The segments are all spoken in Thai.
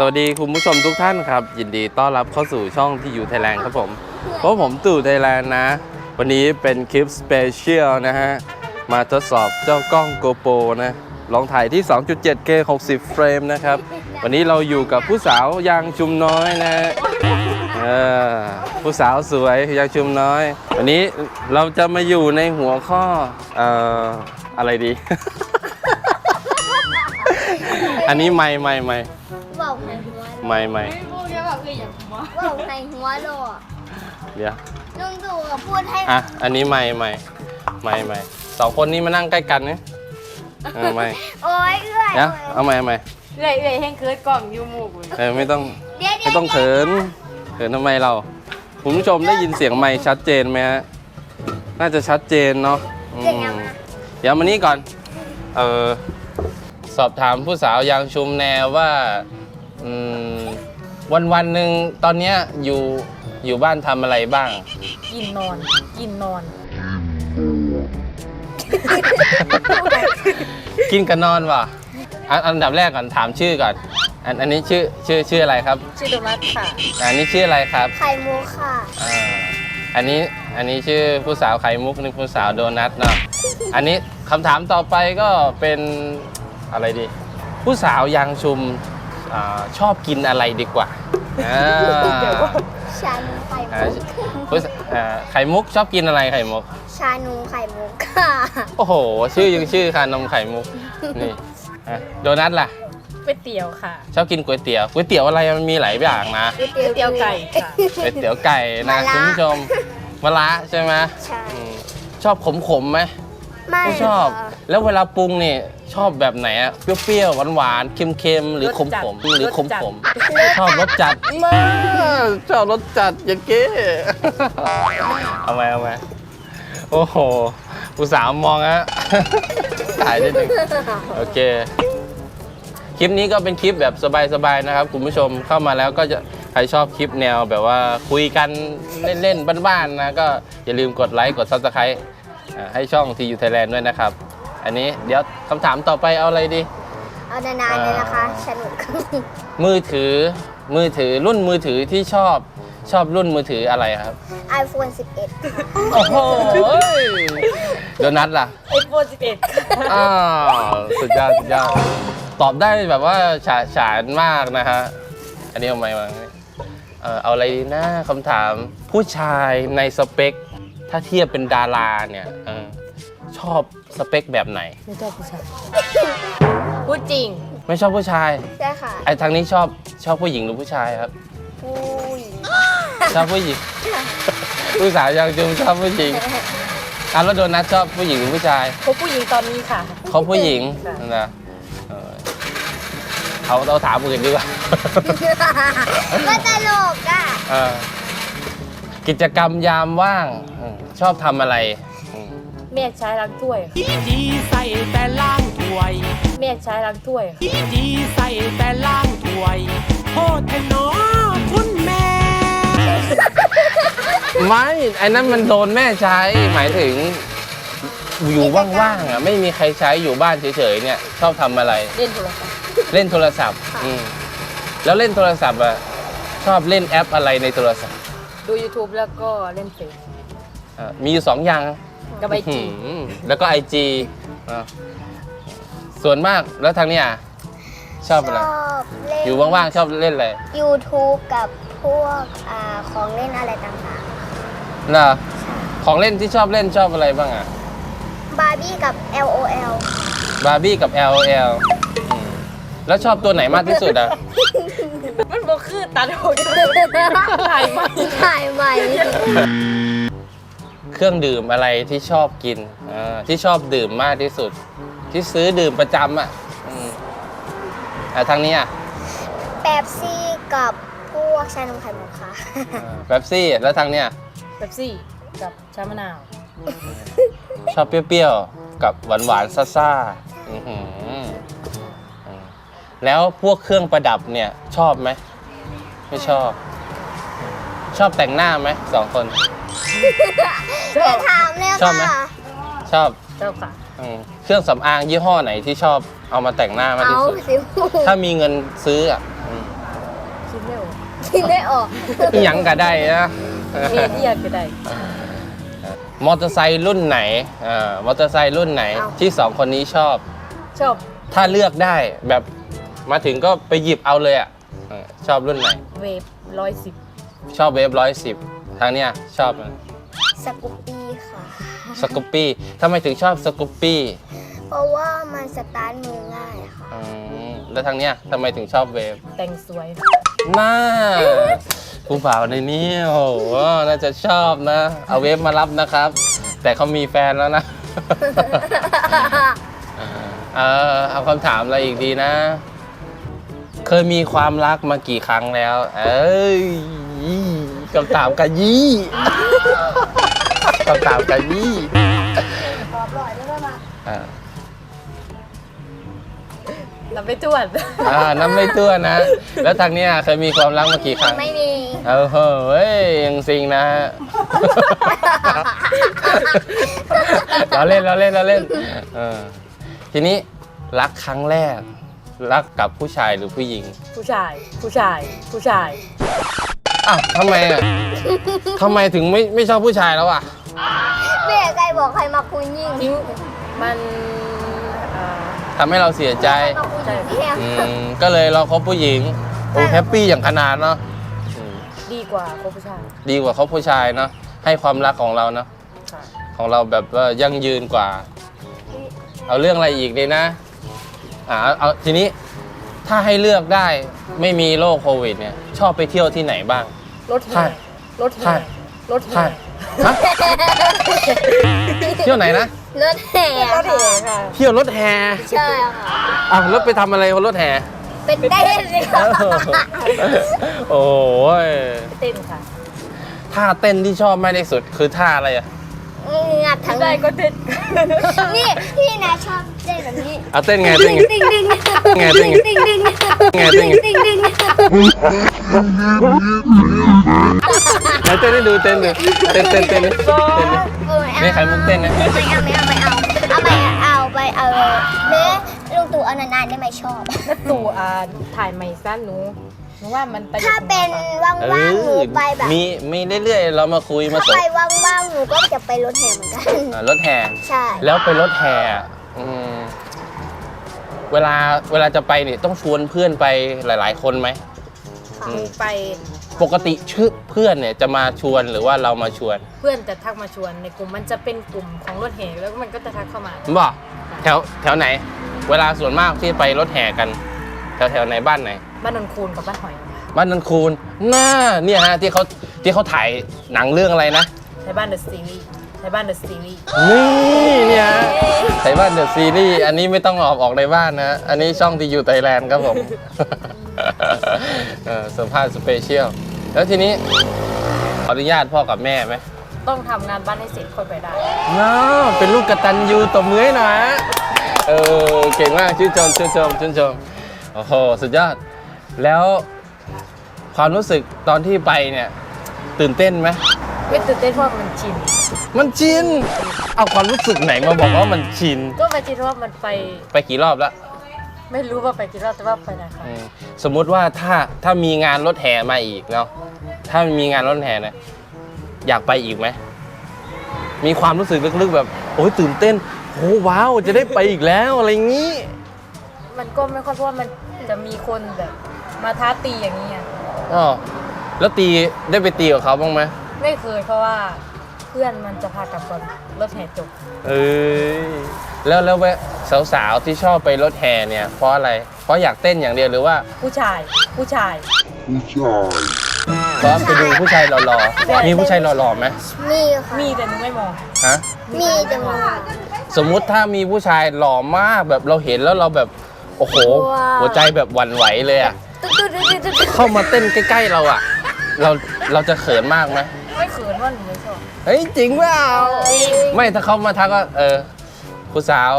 สวัสดีคุณผู้ชมทุกท่านครับ ยินดีต้อนรับเข้าสู่ช่องที่อยู่ไทยแลนด์ครับผมเพราะผมตู่ไทยแลนด์นะ วันนี้เป็นคลิปสเปเชียลนะฮะ มาทดสอบเจ้ากล้อง GoPro นะลองถ่ายที่ 2.7K 60 เฟรมนะครับ วันนี้เราอยู่กับผู้สาวยางชุมน้อยนะฮะผู้สาวสวยยางชุมน้อย วันนี้เราจะมาอยู่ในหัวข้อเอ่ออะไรดี อันนี้ไม่ไม่ไม่ บอกในหัวไม่ไม่พวกนี้แบบคืออย่างวะบอกในหัวโลดเดี๋ยวลุงตู่ก็พูดให้อะอันนี้ไม่ไม่ไม่ไม่สองคนนี้มานั่งใกล้กันนะเออไม่โอ้ยเอื้อยเดี๋ยวเอาใหม่เอาใหม่เอื่อยเอื่อยแห้งเคิร์ดกล่องยูมูกเลยเออไม่ต้องเดี๋ยวเดี๋ไม่ยวต้องเขินเขินทำไมเราคุณผู้ชมได้ยินเสียงไม่ชัดเจนไหมฮะน่าจะชัดเจนเนาะอืมเดี๋ยวยังไงเดี๋ยวมานี่ก่อนเออสอบถามผู้สาวยางชุมแนวว่าอืม วันวันๆหนึ่งตอนเนี้ยอยู่อยู่บ้านทำอะไรบ้าง กินนอน กินนอน กินกับนอนว่ะอันอันดับแรกก่อนถามชื่อก่อน อันอันนี้ชื่อชื่อชื่ออะไรครับ ชื่อโดนัทค่ะ อันนี้ชื่ออะไรครับไข่มุกค่ะ อ่าอันนี้อันนี้ชื่อผู้สาวไข่มุกนี่ผู้สาวโดนัทเนาะอันนี้คำถามต่อไปก็เป็นอะไรดี ผู้สาวยางชุม อาชอบกินอะไรดีกว่าอ่าชานูไข่อ่ามุกผู้สอ่าไข่มุกชอบกินอะไรไข่มุก ชานูไข่มุกค่ะโอ้โห ชื่อยังชื่อค่ะนมไข่มุก นี่อะโดนัทล่ะ ก๋วยเตี๋ยวค่ะชอบกินก๋วยเตี๋ยวก๋วยเตี๋ยวอะไรมันมีหลายอย่างนะก๋วยก๋วยเตี๋ยวไก่ค่ะก๋วยเตี๋ยวไก่นะมะระคุณผู้ชมมะระใช่ไหมใช่อืมชอบขมขมๆไหม ไม่ไม่ชอบ ค่ะแล้วเวลาปรุงนี่ชอบแบบไหนอะเปรี้ยวๆหวานๆเค็มๆหรือขมขมๆหรือขมขมๆชอบรสจัดมากชอบรสจัดอย่างเก้ เอาไหมเอาไหมโอ้โหอุตส่าห์มองฮะ ถ่ายได้หนึ่งโอเค คลิปนี้ก็เป็นคลิปแบบสบายๆนะครับ คุณผู้ชมเข้ามาแล้วก็จะใครชอบคลิปแนวแบบว่าคุยกันเล่นๆบ้านๆนะ ก็อย่าลืมกดไลค์กดซับสไครต์ ให้ช่องทียูไทยแลนด์ด้วยนะครับ อันนี้เดี๋ยวคำถามต่อไปเอาอะไรดี เอานานๆเลยนะคะสนุก มือถือมือถือรุ่นมือถือที่ชอบชอบรุ่นมือถืออะไรครับ iPhone 11ค่ะโอ้โหโดนัทล่ะ ไอโฟน11ค่ะอ้าวสุดยอดสุดยอดตอบได้แบบว่าฉาฉานมากนะฮะ อันนี้เอาไม้มาเออเอาอะไรดีนะคำถามผู้ชายในสเปค ถ้าเทียบเป็นดาราเนี่ยเออชอบสเปคแบบไหน ไม่ชอบผู้ชายพูดจริง ไม่ชอบผู้ชาย ใช่ค่ะ ไอ้ทางนี้ชอบชอบผู้หญิงหรือผู้ชายครับอุ้ยชอบผู้หญิงผู้สาวยังจุมชอบผู้หญิงอะแล้วโดนัทชอบผู้หญิงหรือผู้ชายเขาผู้หญิงตอนนี้ค่ะเขาผู้หญิงค่ะนะเออเอาเราถามอื่นดีกว่าก็ตลกอะเออ กิจกรรมยามว่างอืมชอบทำอะไรอืมแม่ใช้ล้างถ้วยค่ะดีใส่แต่ล่างถวยแม่ใช้ล้างถ้วยค่ะดีใส่แต่ล่างถวยโทษเถอะเนอคุณแม่ ไม่ไอ้นั้นมันโดนแม่ใช้หมายถึง อยู่ว่างๆอะไม่มีใครใช้อยู่บ้านเฉยๆเนี่ย ชอบทำอะไร เล่นโทรศัพท์เล่นโทรศัพท์อืมแล้วเล่นโทรศัพท์อะชอบเล่นแอปอะไรในโทรศัพท์ ดู YouTube แล้วก็เล่นเฟซอะมีอยู่สองอย่างกับไอจีอืมแล้วก็ไอจีส่วนมากแล้วทางเนี้ยชอบอะไรชอบเล่น อยู่ว่างๆชอบเล่นอะไร YouTube กับพวกอ่าของเล่นอะไรต่างเนอะของเล่นที่ชอบเล่นชอบอะไรบ้างอะ ๆ บาร์บี้กับ LOL บาร์บี้กับ L L แล้วชอบตัวไหนมากที่สุดอะมันบอกคือ ตัดออกถ่ายมาถ่ายใหม่เครื่องดื่มอะไรที่ชอบกินอ่าที่ชอบดื่มมากที่สุด ที่ซื้อดื่มประจำอะอืมอะทางนี้อะแป๊บซี่กับพวกชานมไข่มุกค่ะ เป๊ปซี่แล้วทางเนี้ยแบบซี่กับชามะนาว ชอบเปรี้ยวๆ กับหวานๆซ่าๆอื้อหืออืมแล้วพวกเครื่องประดับเนี่ยชอบไหม ไม่ชอบ ชอบแต่งหน้าไหมสองคน ชอบถามเลยชอบไหม ค่ะชอบชอบค่ะอืมเครื่องสำอางยี่ห้อไหนที่ชอบเอามาแต่งหน้ามากเอาที่สุด สิวถ้ามีเงินซื้ออะอืมคิดไม่ออกอิหยังก็ได้นะเมียที่อยากจะได้มอเตอร์ไซค์รุ่นไหนเอ่อมอเตอร์ไซค์รุ่นไหนเอาที่สองคนนี้ชอบ ชอบ ถ้าเลือกได้แบบมาถึงก็ไปหยิบเอาเลยอะ เออชอบรุ่นไหน เวฟร้อยสิบชอบเวฟร้อยสิบทางเนี้ยชอบสกูปปี้ค่ะ สกูปปี้ทำไมถึงชอบสกูปปี้เพราะว่ามันสตาร์ทมือง่ายค่ะ อืมแล้วทางเนี้ยทำไมถึงชอบเวฟแต่งสวย น่าผู้บ่าวในนี้โอ้โหน่าจะชอบนะ เอาเวฟมารับนะครับ แต่เขามีแฟนแล้วนะ เออเอาคำถามอะไรอีกดีนะ เคยมีความรักมากี่ครั้งแล้ว เอ้ยคำถามกันยี่คำถามกันยี่อ่าเราไปตรวจอ่าน้ำไม่ตัวนะ แล้วทางเนี้ยเคยมีความรักมากี่ครั้ง ไม่มี เออเฮ้ยยังซิงนะเราเล่นเราเล่นเราเล่น เออ ทีนี้รักครั้งแรก รักกับผู้ชายหรือผู้หญิงผู้ชาย ผู้ชาย ผู้ชาย อ้าวทำไมอะทำไมถึงไม่ไม่ชอบผู้ชายแล้วอะแม่ใครบอกใครมาคุยยิ่งทิ้งมันเอ่อทำให้เราเสียใจ มาคุยยิ่งเที่ยงอืม ก็เลยเราคบผู้หญิง โอ้แฮปปี้อย่างขนาดเนาะอืมดีกว่าคบผู้ชายดีกว่าคบผู้ชายเนาะ ให้ความรักของเราเนาะ ค่ะของเราแบบว่ายั่งยืนกว่า เอาเรื่องอะไรอีกดีนะ อ่าเอาทีนี้ถ้าให้เลือกได้ไม่มีโรคโควิดเนี่ย ชอบไปเที่ยวที่ไหนบ้าง รถใช่แห่รถใช่แห่รถใช่แห่ฮะเที่ยวไหนนะ รถแห่รถแห่ค่ะ เที่ยวรถแห่ใช่ค่ะอะรถไปทำอะไรบนรถแห่เป็นเต้นเลยค่ะโอ้ยเต้นค่ะท่าเต้นที่ชอบมากที่สุดคือท่าอะไรอะ งัดทั้งได้ก็เต้นนี่พี่นะชอบเต้นแบบนี้เอาเต้นไงเต้นไงดึงดึงไงเต้นไงดึงดึงไงเต้นไงดึงดึงไหนเต้นให้ดูเต้นดูเต้นเต้นเต้นดิเต้นดิเออนี่ใครมุกเต้นนะไม่เอาไม่เอาไม่เอาเอาไปเอาไปเอาแม่ลุงตู่เอานานๆได้ไหมชอบแล้วตู่อ่าถ่ายใหม่สั้นหนู หนูว่ามันประโยชน์ถ้าเป็นมากกว่าว่างๆหนูไปแบบมีมีเรื่อยๆ เรามาคุยมาถ้าสไปนว่างๆหนูก็จะไปรถแห่เหมือนกัน อ่ารถแห่ ใช่แล้วไปรถแห่อืมเวลาเวลาจะไปเนี่ยต้องชวนเพื่อนไปหลาย ๆ คนไหมหนูไปปกติชื่อเพื่อนเนี่ยจะมาชวนหรือว่าเรามาชวนเพื่อนจะทักมาชวนในกลุ่มมันจะเป็นกลุ่มของรถแห่แล้วมันก็จะทักเข้ามา บอกแถวแถวไหน เวลาส่วนมากที่ไปรถแห่กัน แถวแถวไหนบ้านไหน บ้านนนคูนกับบ้านหอยบ้านนันคูนน่าเนี่ยฮะที่เขาที่เขาถ่ายหนังเรื่องอะไรนะใช้บ้านเดอะซีรีส์ใช้บ้านเดอะซีรีส์นี่เนี่ยฮะไทยบ้านเดอะซีรีส์อันนี้ไม่ต้องออกออกในบ้านนะอันนี้ช่องที่อยู่ไทยแลนด์ครับผมเออสัมภาษณ์สเปเชียลแล้วทีนี้ขออนุญาตพ่อกับแม่ไหมต้องทำงานบ้านให้เสร็จค่อยไปได้น้าเป็นลูกกตันยูตบมือให้หน่อยฮะเออเก่งมากชื่นชมชื่นชมชื่นชมโอ้โหสุดยอด แล้วความรู้สึกตอนที่ไปเนี่ย ตื่นเต้นไหมไม่ตื่นเต้นเพราะมันชิน มันชิน เอาความรู้สึกไหนมาบอกว่ามันชิน ก็ไปชินว่ามันไป ไปกี่รอบแล้วไม่รู้ว่าไปกี่รอบแต่ว่าไปนะคะอืมสมมุติว่าถ้าถ้ามีงานรถแห่มาอีกเนาะถ้ามีงานรถแห่เนี่ยอยากไปอีกไหมมีความรู้สึกลึกๆแบบ โอ้ยตื่นเต้นโอ้ว้าวจะได้ไปอีกแล้วอะไรอย่างนี้ มันก็ไม่ค่อยเพราะว่ามันจะมีคนแบบ มาท้าตีอย่างนี้ไงอ๋อแล้วตีได้ไปตีกับเขาบ้างไหมไม่เคยเพราะว่าเพื่อนมันจะพากลับก่อนรถแห่จบเอ้ยแล้วแล้วแวะสาวๆที่ชอบไปรถแห่เนี่ย เพราะอะไร เพราะอยากเต้นอย่างเดียวหรือว่าผู้ชาย ผู้ชายเพราะไปดูผู้ชายหล่อๆมีผู้ชายหล่อๆไหมมีค่ะมีแต่หนูไม่มองฮะมีแต่ว่าสมมุติถ้ามีผู้ชายหล่อมากแบบเราเห็นแล้วเราแบบโอ้โห หัวใจแบบหวั่นไหวเลยอะ ตุ๊ดตุ๊ดตุ๊ดตุ๊ดตุ๊ดเข้ามาเต้นใกล้ๆเราอะเราเราจะเขินมากไหมไม่เขินว่าหนูไม่ชอบ เฮ้ยจริงเปล่าไม่ถ้าเขามาทักว่าเออผู้สาว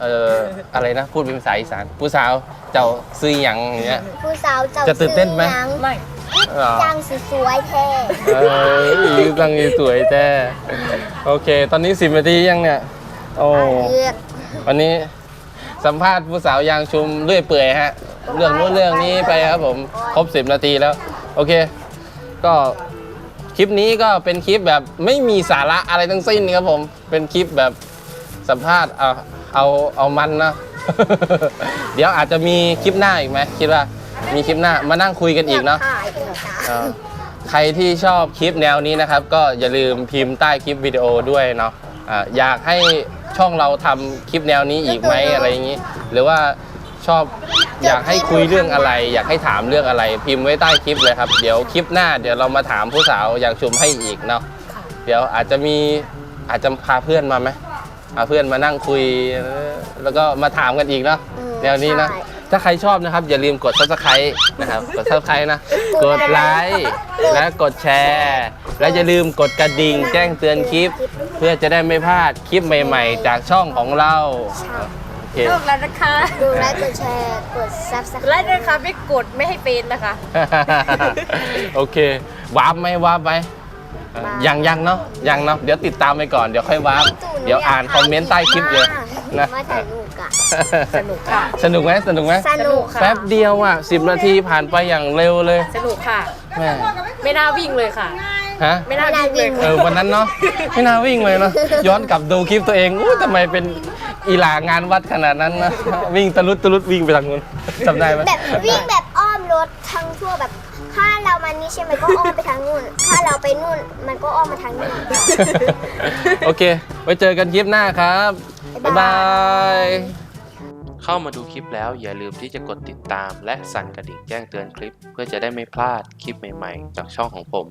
เอออะไรนะพูดเป็นภาษาอีสานผู้สาวเจ้าซื้อหยังอย่างเงี้ย ผู้สาวเจ้าจะตื่นเต้นไหม ซื้อยังไม่อ๋อจังสิสวยแท้เอ้ยตั้งนี้สวยแท้โอเค ตอนนี้สิบนาทียังเนี่ย โอ้ เลือกวันนี้สัมภาษณ์ผู้สาวยางชุมเรื่อยเปื่อยฮะ เรื่องนู้นเรื่องนี้ไปครับผมครบสิบนาทีแล้ว โอเค ก็คลิปนี้ก็เป็นคลิปแบบไม่มีสาระอะไรทั้งสิ้นครับผมเป็นคลิปแบบสัมภาษณ์เอาเอาเอามันนะ เดี๋ยวอาจจะมีคลิปหน้าอีกไหมคิดว่ามีคลิปหน้ามานั่งคุยกันอีกเนาะ ถ่ายอีกนะอ่าใครที่ชอบคลิปแนวนี้นะครับ ก็อย่าลืมพิมพ์ใต้คลิปวิดีโอด้วยเนาะอ่าอยากให้ช่องเราทำคลิปแนวนี้อีกไหมอะไรอย่างนี้ หรือว่าชอบ อยากให้คุยเรื่องอะไร อยากให้ถามเรื่องอะไร พิมพ์ไว้ใต้คลิปเลยครับ เดี๋ยวคลิปหน้าเดี๋ยวเรามาถามผู้สาวอยากชุมให้อีกเนาะเดี๋ยวอาจจะมีอาจจะพาเพื่อนมาไหมพาเพื่อนมานั่งคุย แล้วก็มาถามกันอีกเนาะอืมแนวนี้นะใช่ถ้าใครชอบนะครับ อย่าลืมกด subscribe นะครับ กด subscribe นะ กดไลค์และกดแชร์ และอย่าลืมกดกระดิ่งแจ้งเตือนคลิป เพื่อจะได้ไม่พลาดคลิปใหม่ ๆ จากช่องของเราโอ เคเลิกแล้วนะคะดูไลค์กดแชร์กดซับสไครไล่ต์เลยค่ะไม่กดไม่ให้เป็นนะคะ โอเควาร์ปไหมวาร์ปไหมเอ่อยังยังเนาะยังเนาะเดี๋ยวติดตามไปก่อนเดี๋ยวค่อยวาร์ปเดี๋ยวอ่านคอมเมนต์ใต้คลิปเยอะนะ มาถ่ายรูปอะสนุกค่ะ สนุกไหมสนุกไหมสนุกค่ะแป๊บเดียวอะสิบนาทีผ่านไปอย่างเร็วเลยสนุกค่ะ แม่ไม่น่าวิ่งเลยค่ะ ฮะ ไม่น่าวิ่งเลยเอค่ะอวันนั้นเนาะไม่น่าวิ่งเลยเนาะย้อนกลับดูคลิปตัวเองอู้ทำไมเป็น อีหลางานวัดขนาดนั้นนะ วิ่งตะลุดตะลุดวิ่งไปทางนู้นจำได้ไหมแบบวิ่งแบบอ้อมรถทั้งทั่วแบบ ถ้าเรามานี่ใช่ไหมก็อ้อมไปทางนู่น ถ้าเราไปนู่นมันก็อ้อมมาทางนี่โอเค ไว้เจอกันคลิปหน้าครับ บ๊ายบาย เข้ามาดูคลิปแล้วอย่าลืมที่จะกดติดตาม และสั่นกระดิ่งแจ้งเตือนคลิป เพื่อจะได้ไม่พลาดคลิปใหม่ๆ จากช่องของผม